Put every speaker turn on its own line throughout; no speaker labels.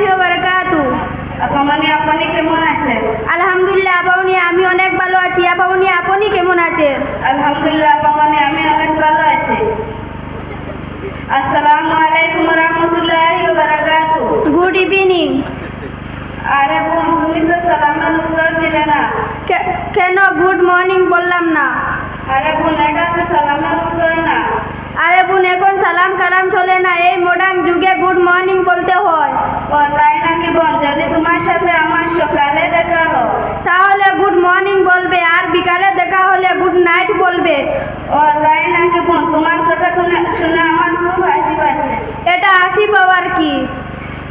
রহমতুল্লাহি ওয়া বারাকাতু
আপামনি আপনি কেমন আছেন?
আলহামদুলিল্লাহ আপাউনি আমি অনেক ভালো আছি। আপাউনি আপনি কেমন আছেন?
আলহামদুলিল্লাহ আপামনি আমি অনেক ভালো আছি। আসসালামু আলাইকুম রহমতুল্লাহি ওয়া বারাকাতু
গুড ইভিনিং
আরে বোন তুমি তো সালামের উত্তর দিলে না।
কেন গুড মর্নিং বললাম না?
আরে বোন এটা তো সালামের উত্তর না।
আরে বোন এখন সালাম কালাম চলে না। এই মডার্ন যুগে গুড মর্নিং বলতে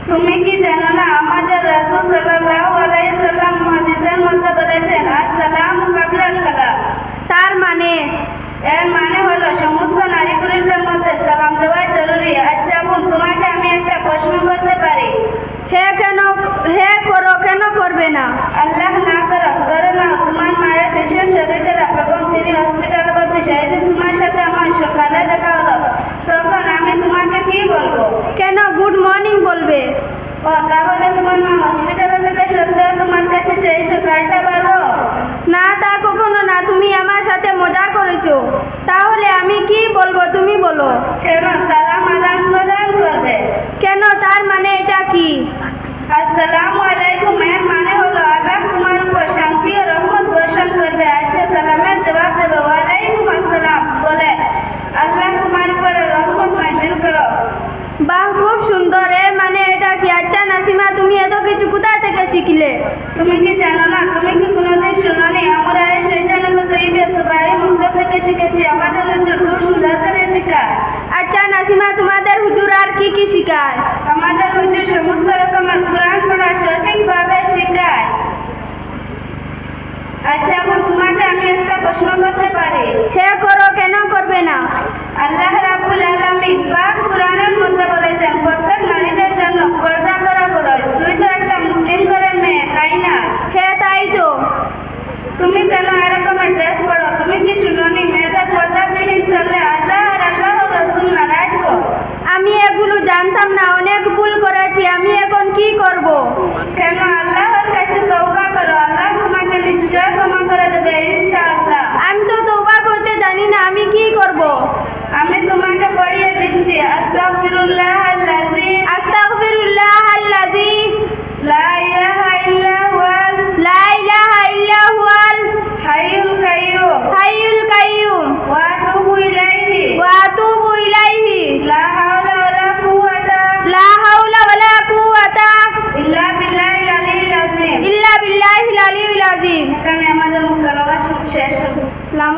তুমি কি জানো না আমাদের রাসূল সাল্লাল্লাহু আলাইহি সাল্লাম হাদিসের মধ্যে বলেছেন আসসালামু কাবলাল কালাম
তার মানে
এর মানে হলো সমস্ত নারী পুরুষের মধ্যে সালাম দেওয়া তাহলে তোমার মা হসপিটালে থেকে সত্ত্বেও তোমার কাছে সেই সকালটা ভালো
না তা কখনো না তুমি আমার সাথে মজা করেছ। তাহলে আমি কি বলব তুমি বলো।
কেন সালাম আদান প্রদান করবে
কেন তার মানে এটা কি
আসসালামু আলাইকুম এর মানে হলো আল্লাহ তোমার উপর শান্তি ও রহমত বর্ষণ করবে আচ্ছা সালামের জবাব দেবে ওয়ালাইকুম আসসালাম বলে আল্লাহ তোমার উপরে রহমত নাজিল করো
বাহ খুব সুন্দর এর মানে এটা কি আচ্ছা নাসিমা তুমি এত কিছু কোথা থেকে শিখলে
তুমি কি জানো না তুমি কি কোনোদিন শোনোনি আমরা এই শৈতানগত তৈবে সবাই মুক্ত থেকে শিখেছি আমাদের খুব সুন্দর করে শেখায়।
আচ্ছা নাসিমা তোমাদের হুজুর আর কি কি শিখায়?
আমাদের হুজুর সমস্ত
কেন
এরকমের তুমি কি শুনোনি মেয়েদের পর্দাবিহীন চললে আল্লাহ আর আল্লাহ রসুল নারাজ
আমি এগুলো জানতাম না অনেক ভুল করেছি। আমি এখন কি করব?
কেন আযীম
ইল্লা বিল্লাহিল আলিয়্যিল আযীম